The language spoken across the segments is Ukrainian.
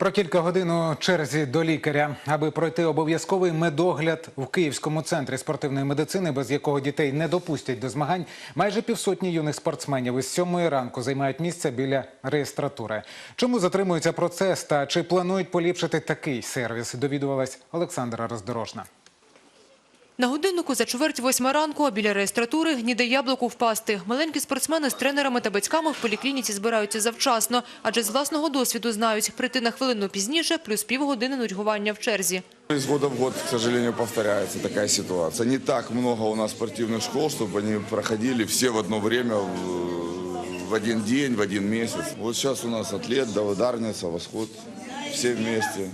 Про кілька годин у черзі до лікаря, аби пройти обов'язковий медогляд в Київському центрі спортивної медицини, без якого дітей не допустять до змагань. Майже півсотні юних спортсменів із сьомої ранку займають місце біля реєстратури. Чому затримується процес та чи планують поліпшити такий сервіс? Довідувалась Олександра Роздорожна. На годиннику за чверть восьма ранку біля реєстратури гніде яблуку впасти. Маленькі спортсмени з тренерами та батьками в поліклініці збираються завчасно, адже з власного досвіду знають, прийти на хвилину пізніше плюс півгодини нудьгування в черзі. Из года в год, к сожалению, повторяется такая ситуация. Не так много у нас спортивных школ, чтобы они проходили все в одно время, в, один день, в один месяц. Вот сейчас у нас атлет, да, ударница, восход, все вместе.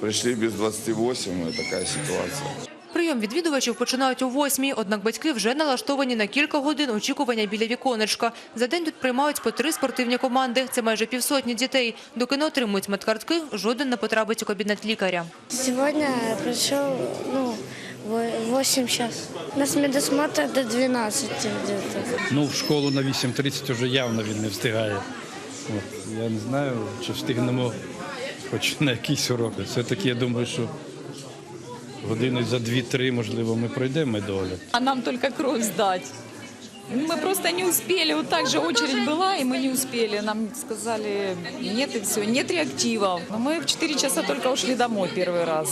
Пришли без 28, и такая ситуация. Прийом відвідувачів починають о восьмій, однак батьки вже налаштовані на кілька годин очікування біля віконечка. За день тут приймають по три спортивні команди. Це майже півсотні дітей. Доки не отримують медкартки, жоден не потрапить у кабінет лікаря. Сегодня пришел, ну, в 8 час. У нас медосмотр до 12 где-то. Ну, в школу на 8.30 вже явно він не встигає. От, я не знаю, чи встигнемо хоч на якісь уроки. Все-таки я думаю, що години за 2-3, можливо, ми пройдемо медогляд. а нам только кровь сдать. Мы просто не успели, вот так же очередь была, и мы не успели. Нам сказали, нет и все, нет реактивов. Но мы в 4 часа только ушли домой первый раз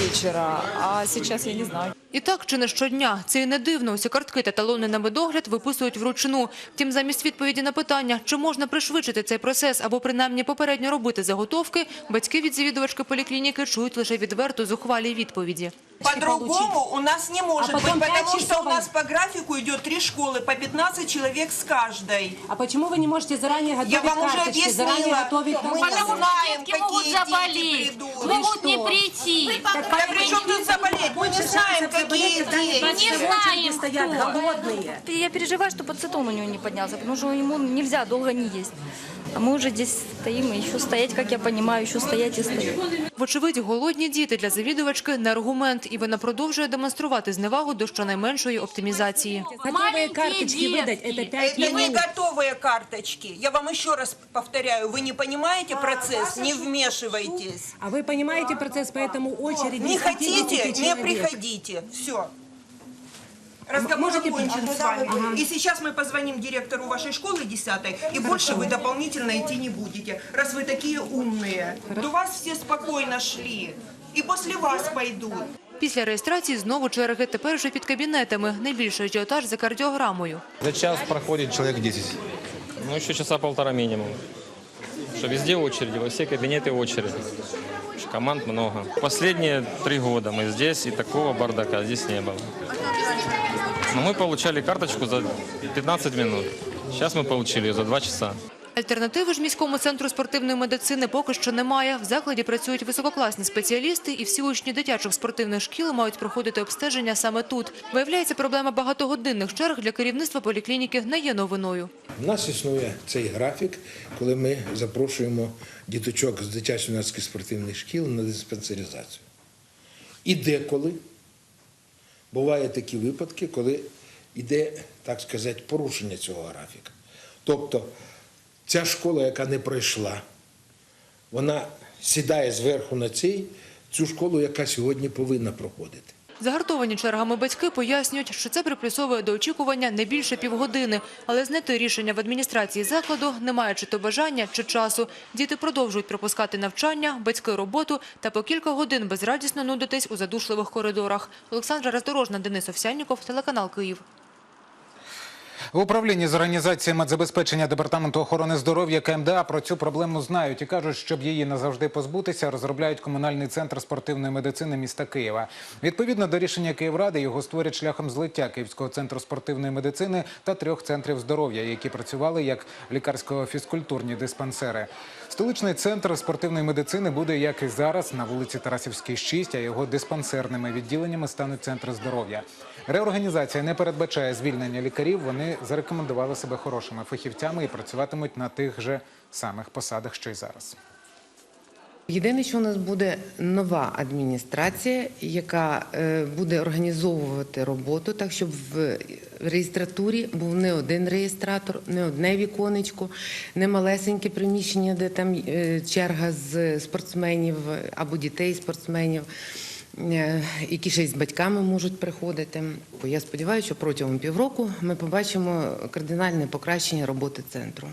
вечера, а сейчас я не знаю. І так чи не щодня. Це і не дивно. Усі картки та талони на медогляд виписують вручну. Втім, замість відповіді на питання, чи можна пришвидшити цей процес або принаймні попередньо робити заготовки, батьки від завідувачки поліклініки чують лише відверту зухвалі відповіді. По-другому у нас не может А потом быть, пять потому что часов у нас по графику идет три школы, по 15 человек с каждой. А почему вы не можете заранее готовить Я вам уже карточки, заранее объяснила. готовить Мы не компьютер? знаем, детки могут какие заболеть, дети придут. могут не что? прийти. Да при чем тут заболеть? Мы не знаем, какие дети. не знаем, стоят голодные. Я переживаю, что пацетон у него не поднялся, потому что ему нельзя долго не есть. А мы уже здесь стоим, и еще стоять, как я понимаю, еще стоять и стоять. Вочевидь, голодні діти для завідувачки – не аргумент, і вона продовжує демонструвати зневагу до щонайменшої оптимізації. Готовые Маленькие карточки выдать, детки. это 5 Это не минут. готовые карточки. Я вам еще раз повторяю, вы не понимаете процесс, не вмешивайтесь. А вы понимаете процесс, поэтому очередь Не 10 хотите, не человек. приходите. Все. Разговор Можете окончен прийти? с вами. И сейчас мы позвоним директору вашей школы 10 и больше вы дополнительно идти не будете. Раз вы такие умные, то вас все спокойно шли. И после вас пойдут. Після реєстрації знову черги, тепер вже під кабінетами. Найбільший ажіотаж за кардіограмою. За час проходит человек 10. Ну, еще часа полтора минимум. Что везде очереди, во все кабинеты очереди. Что Команд много. Последние три года мы здесь, и такого бардака здесь не было. Но мы получали карточку за 15 минут. Сейчас мы получили ее за 2 часа. Альтернативи ж міському центру спортивної медицини поки що немає. В закладі працюють висококласні спеціалісти, і всі учні дитячих спортивних шкіл мають проходити обстеження саме тут. Виявляється, проблема багатогодинних черг для керівництва поліклініки не є новиною. У нас існує цей графік, коли ми запрошуємо діточок з дитячо-юнацьких спортивних шкіл на диспансеризацію. І деколи бувають такі випадки, коли йде, так сказати, порушення цього графіка. Тобто ця школа, яка не пройшла, вона сідає зверху на цей, цю школу, яка сьогодні повинна проходити. Загартовані чергами батьки пояснюють, що це приплюсовує до очікування не більше півгодини. Але знайти рішення в адміністрації закладу не маючи то бажання, чи часу. Діти продовжують пропускати навчання, батьки роботу та по кілька годин безрадісно нудитись у задушливих коридорах. Олександра Роздорожна, Денис Овсянніков, телеканал Київ. В управлінні з організації медзабезпечення департаменту охорони здоров'я КМДА про цю проблему знають і кажуть, щоб її назавжди позбутися, розробляють комунальний центр спортивної медицини міста Києва. Відповідно до рішення Київради, його створять шляхом злиття Київського центру спортивної медицини та трьох центрів здоров'я, які працювали як лікарсько-фізкультурні диспансери. Столичний центр спортивної медицини буде, як і зараз, на вулиці Тарасівській, 6, а його диспансерними відділеннями стануть центри здоров'я. Реорганізація не передбачає звільнення лікарів. Вони зарекомендували себе хорошими фахівцями і працюватимуть на тих же самих посадах, що й зараз. Єдине, що у нас буде нова адміністрація, яка е, буде організовувати роботу так, щоб в реєстратурі був не один реєстратор, не одне віконечко, не малесеньке приміщення, де там е, черга з спортсменів або дітей спортсменів. Е, Які ще й з батьками можуть приходити. Я сподіваюся, що протягом півроку ми побачимо кардинальне покращення роботи центру.